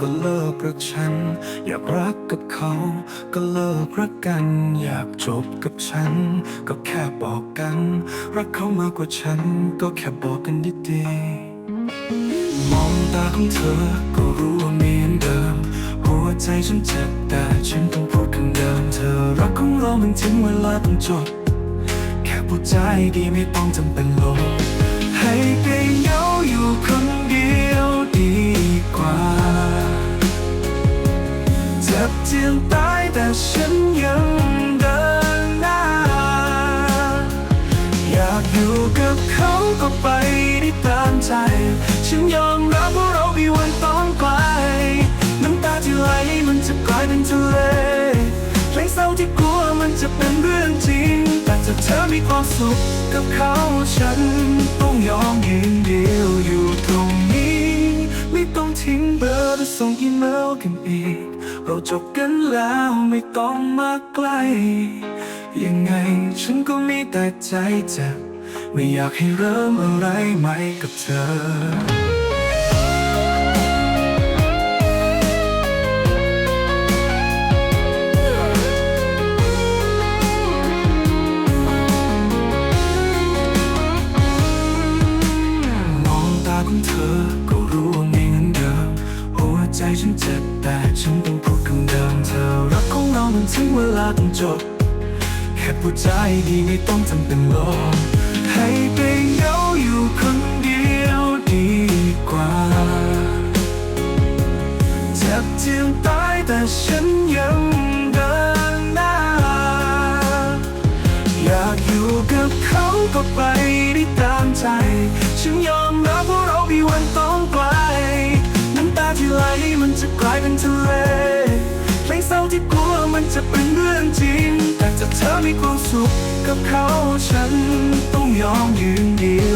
ก็เลิกรักฉัน อยากรักกับเขา ก็เลิกรักกัน อยากจบกับฉัน ก็แค่บอกกัน รักเขามากกว่าฉัน ก็แค่บอกกันดีๆมองตาของเธอก็รู้ว่ามีอันเดิม หัวใจฉันเจ็บแต่ฉันต้องพูดคำเดิม เธอรักของเรามันถึงเวลาต้องจบ แค่พูดใจดีไม่ต้องจำเป็นลบ ฉันยังเดินหน้า อยากอยู่กับเขาก็ไปได้ตามใจ ฉันยอมรับว่าเรามีวันต้องไกลน้ำตาที่ไหลมันจะกลายเป็นทะเลเพลงเศร้าที่กลัวมันจะเป็นเรื่องจริง แต่ถ้าเธอมีความสุขกับเขาฉันต้องยอมยืนเดียวอยู่ตรงนี้ ไม่ต้องทิ้งเบอร์หรือส่งอีเมลกันอีก เราจบกันแล้วไม่ต้องมาใกล้ ยังไงฉันก็มีแต่ใจเจ็บไม่อยากให้เริ่มอะไรใหม่กับเธอมองตาของเธอก็รู้ว่าไม่เหมือนเดิมหัวใจฉันเจ็บแต่ฉันต้องพูด ถึงเวลาต้องจบ แค่พูดใจดีไม่ต้องทำเป็นลมให้ไปเหงาอยู่คนเดียวดีกว่าเจ็บเจียงตายแต่ฉันยังเดินหน้า อยากอยู่กับเขาก็ไปได้ตามใจ ฉันยอมรับว่าเรามีวันต้องไกลน้ำตาที่ไหลมันจะกลายเป็นทะเล ที่กลัวมันจะเป็นเรื่องจริง แต่จะเธอมีความสุขกับเขาฉันต้องยอมยืนเดียว